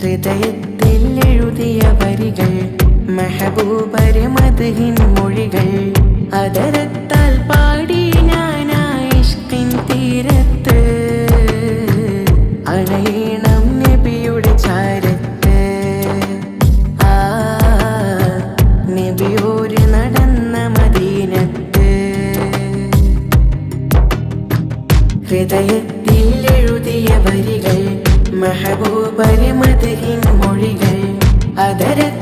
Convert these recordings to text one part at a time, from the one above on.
ഹൃദയത്തിൽ എഴുതിയ വരികൾ മെഹബൂബര് മധുഹിൻ മൊഴികൾ. അതരത്താൽ പാടി ഞാനായിഷ്കിൻ തീരത്ത്. അണയണം നബിയുടെ ചാരത്ത്. ആ നബിയോര് നടന്ന മദീനത്ത്. ഹൃദയത്തിൽ എഴുതിയ വരികൾ മെഹബൂബര് മധുഹിൻ മൊഴികൾ അതരത്താൽ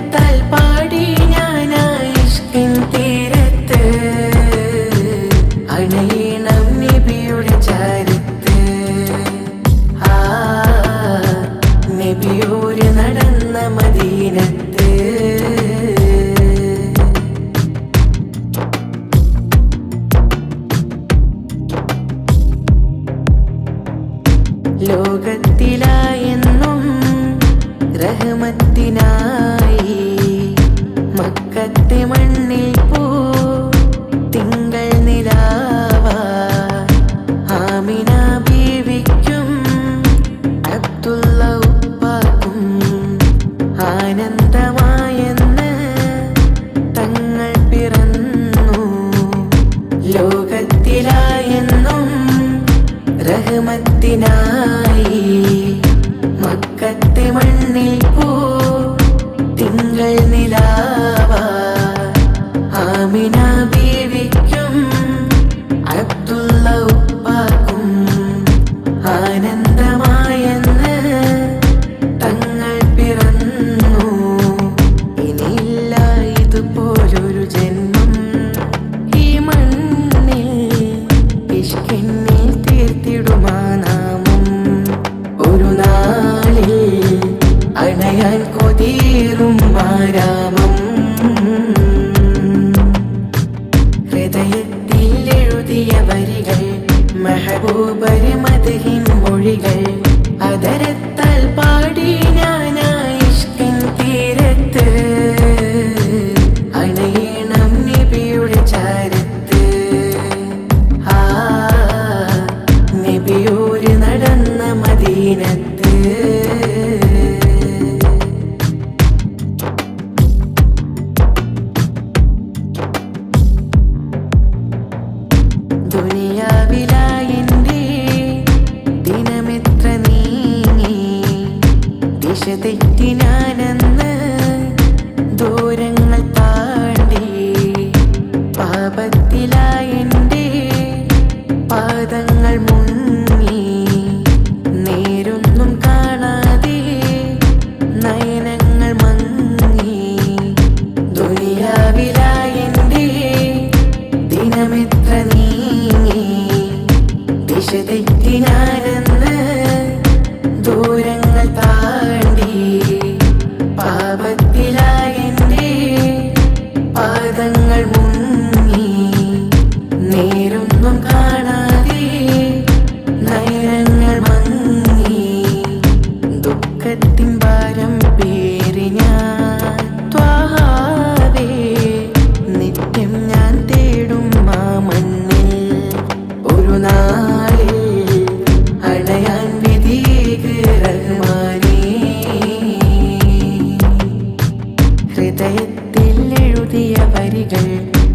ആനന്ദമായെന്ന് തങ്ങൾ പിറന്നു. ലോകത്തിലായെന്നും റഹ്മത്തിനായി മക്കത്തെ മണ്ണിൽ പോ തിങ്കൾ നിലാവ. ആമിന ബീവിക്കും കൊതീറും ആരാമം ഹൃദയത്തിൽ എഴുതിയ വരികൾ മഹബൂബരി മധുഹിൻ മൊഴികൾ. അതരത്താൽ പാടി ഞാനായിഷ്കിൻ തീരത്ത്. ദിശ തെറ്റി ഞാനെന്ന് ദൂരങ്ങൾ താണ്ടി പാപത്തിലായെന്റെ പാദങ്ങൾ നേരൊന്നും കാണാതെ നയനങ്ങൾ ദുഃഖത്തിൻ ഭാരം ഞാൻ നിത്യം ഞാൻ തേടും നാളിൽ ഹൃദയത്തിൽ എഴുതിയ വരികൾ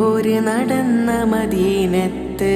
നബിയോര് നടന്ന മദീനത്ത്.